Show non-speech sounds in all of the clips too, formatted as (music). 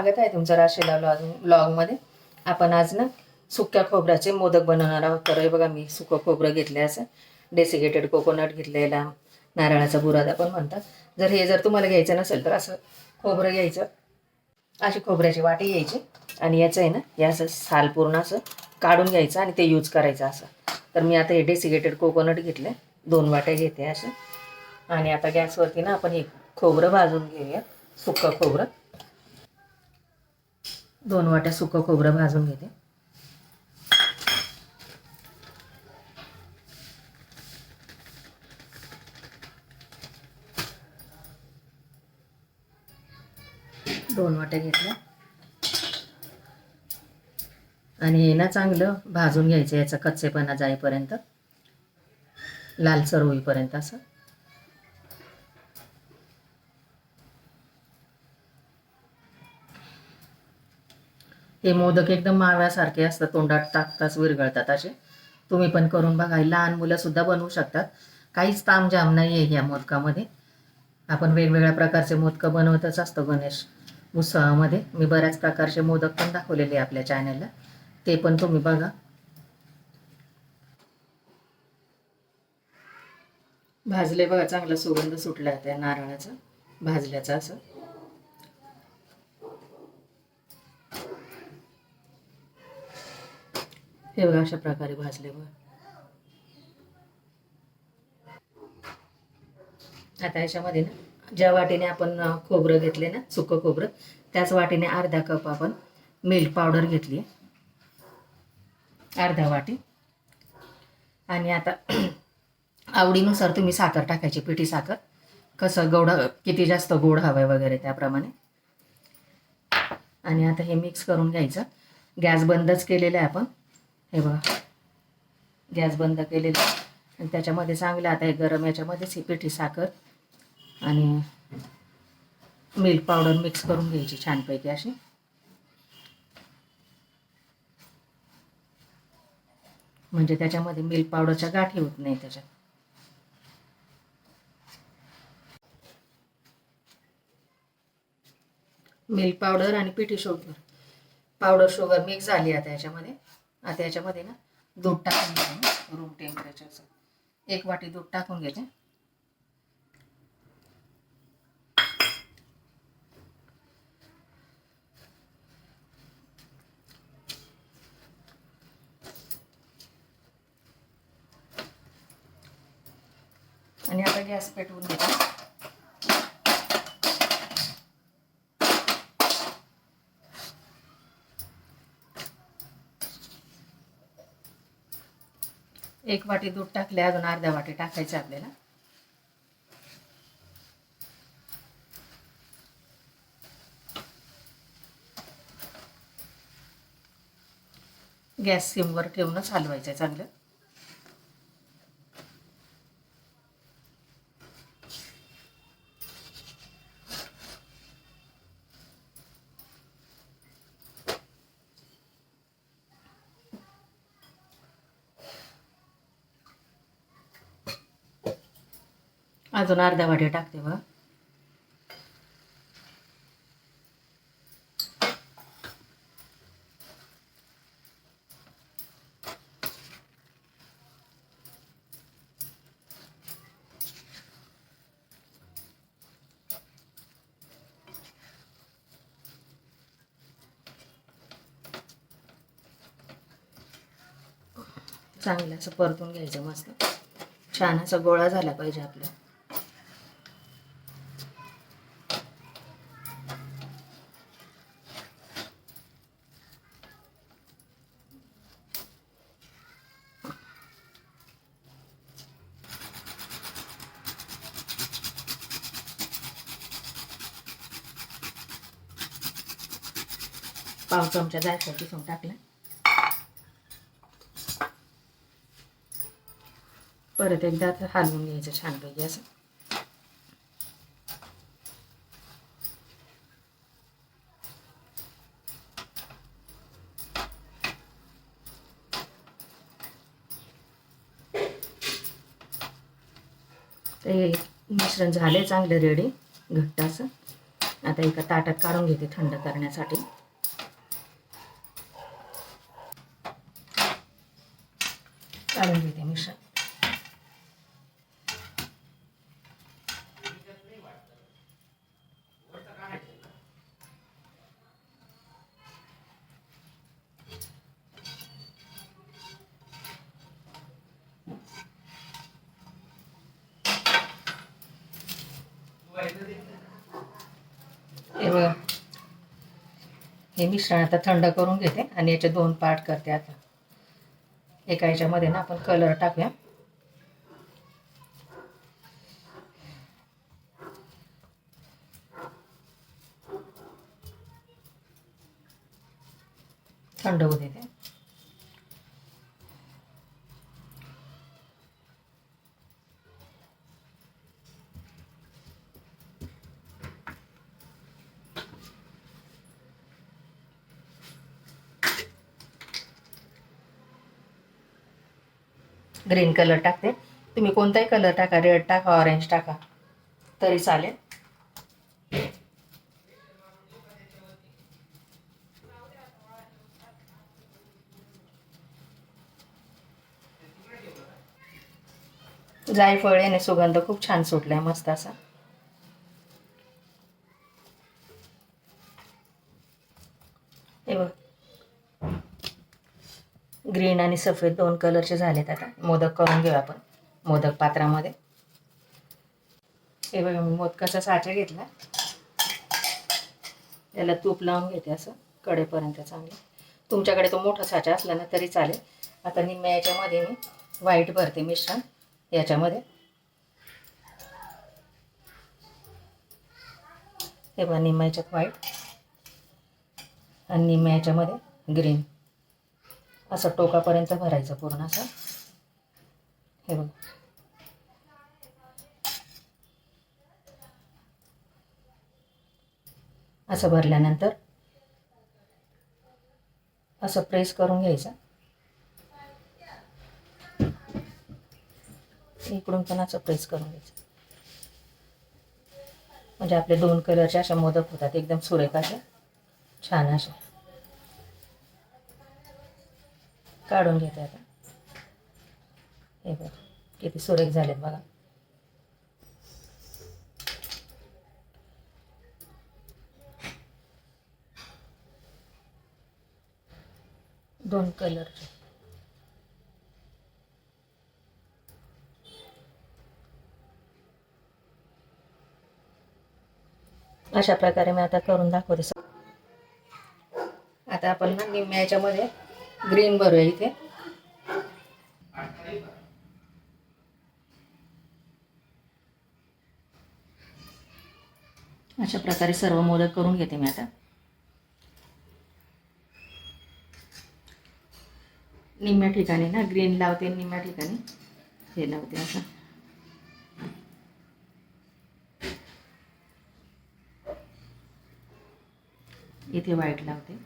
स्वागत आहे तुमचं राशीला ब्लॉग ब्लॉगमध्ये आपण आज ना सुक्या खोबऱ्याचे मोदक बनवणार आहोत. तर हे बघा मी सुकं खोबरं घेतलं असं. डेसिकेटेड कोकोनट घेतलेला. नारळाचा बुरादा पण म्हणतात. जर हे जर तुम्हाला घ्यायचं नसेल तर असं खोबरं घ्यायचं. अशी खोबऱ्याची वाटी घ्यायची. आणि याचं आहे ना हे असं साल पूर्ण असं काढून घ्यायचं आणि ते यूज करायचं असं. तर मी आता हे डेसिकेटेड कोकोनट घेतलं दोन वाट्या घेते असं आणि आता गॅसवरती ना आपण हे खोबरं भाजून घेऊया. सुक्कं खोबरं. दोन वाट्या सुकं खोबरं भाजून घेते. दोन वाट्या घेतल्या. आणि हे ना चांगलं भाजून घ्यायचं याचा कच्चेपणा जाईपर्यंत. लालसर होईपर्यंत असं. हे मोदक एकदम माव्यासारखे असतात तोंडात टाकताच विरघळतात असे. तुम्ही पण करून बघा लहान मुलंसुद्धा बनवू शकतात. काहीच तामजाम नाही आहे ह्या मोदकामध्ये. आपण वेगवेगळ्या प्रकारचे मोदकं बनवतच असतो गणेश उत्सवामध्ये. मी बऱ्याच प्रकारचे मोदक पण दाखवलेले आहे आपल्या चॅनलला ते पण तुम्ही बघा. भाजले बघा चांगला सुगंध सुटला त्या नारळाचा भाजल्याचा असं. हे बघा अशा प्रकारे भाजले बघा आता याच्यामध्ये ना ज्या वाटीने आपण खोबरं घेतले ना सुकं खोबरं त्याच वाटीने अर्धा कप आपण मिल्क पावडर घेतली. अर्धा वाटी. आणि आता (clears throat) आवडीनुसार तुम्ही साखर टाकायची पिठी साखर. कसं गोड किती जास्त गोड हवं वगैरे त्याप्रमाणे. आणि आता हे मिक्स करून घ्यायचं. गॅस बंदच केलेला आहे आपण. हे बघा. गॅस बंद केलेला. आणि त्याच्यामध्ये चांगलं आता हे गरम याच्यामध्येच ही पिठी साखर आणि मिल्क पावडर मिक्स करून घ्यायची छानपैकी अशी. म्हणजे त्याच्यामध्ये मिल्क पावडरच्या गाठी होत नाही त्याच्यात. मिल्क पावडर आणि पिठी शुगर. पावडर शुगर मिक्स झाली आता याच्यामध्ये. आता याच्यामध्ये ना दूध टाकून घेते रूम टेम्परेचरचं एक वाटी दूध टाकून घेते. आणि आता गॅस पेटवून घेते. एक वाटी दूध टाकले अजून अर्ध्या वाटी टाकायचे आपल्याला. गॅस सिमवर ठेवूनच हलवायचं आहे चांगलं. अजून अर्ध्या वाटी टाकते बघा. चांगलं असं परतून घ्यायचं मस्त. छान असा गोळा झाला पाहिजे आपला. पाव चमचा जायचं किसून टाकला. परत एकदा हलवून घ्यायचं छानपैकी असं. ते मिश्रण झाले चांगलं रेडी घट्ट असं. आता एका ताटात काढून घेते थंड करण्यासाठी. काढून घेते मिश्रण हे हे मिश्रण आता थंड करून घेते आणि याचे दोन पार्ट करते आता. एका याच्यामध्ये ना आपण कलर टाकूया. ग्रीन कलर टाकते. तुम्ही कोणताही कलर टाका रेड टाका ऑरेंज टाका तरी चालेल. जायफळ याने सुगंध खूप छान सुटलाय मस्त असा हे बघ ग्रीन आणि सफेद दोन कलरचे झालेत आता. मोदक करून घेऊ आपण. मोदक पात्रामध्ये. हे बघा मी मोदकाचा साचा घेतला. याला तूप लावून घेते असं. कडेपर्यंत चांगलं. तुमच्याकडे तो मोठा साचा असला ना तरी चालेल. आता निम्म्या याच्यामध्ये मी व्हाईट भरते मिश्रण. याच्यामध्ये. हे बघा निम्म्या याच्यात व्हाईट आणि निम्म्या याच्यामध्ये ग्रीन असं टोकापर्यंत भरायचं पूर्ण असं. हे बघ. असं भरल्यानंतर असं प्रेस करून घ्यायचं. इकडून पण असं प्रेस करून घ्यायचं. म्हणजे आपले दोन कलरचे अशा मोदक होतात एकदम सुरेखाचे असे छान असे काढून घेते आता. हे बघ किती सुरेख झालेत बघा. दोन कलरचे अशा प्रकारे मी आता करून दाखवते. आता आपण ना निम्म्या ग्रीन ग्रीन आहे इथे. अशा प्रकारे सर्व मोदक करून घेते मी आता. निम्म्या ठिकाणी ना ग्रीन लावते निम्म्या ठिकाणी. हे लावते असं. इथे व्हाईट लावते.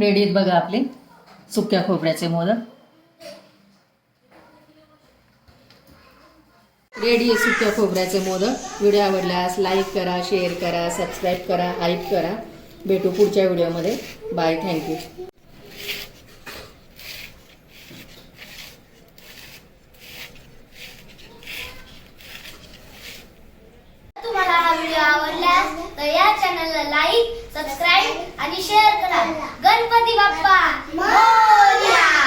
रेडी आहेत बघा आपले सुक्या खोबऱ्याचे मोदक. रेडी आहे सुक्या खोबऱ्याचे मोदक. व्हिडिओ आवडल्यास लाईक करा शेअर करा सबस्क्राईब करा हाईप करा. भेटू पुढच्या व्हिडिओमध्ये. बाय थँक्यू तुम्हाला हा व्हिडिओ आवडल्यास तर या चॅनलला लाईक सबस्क्राईब आणि शेअर करा. गणपती बाप्पा मोरया!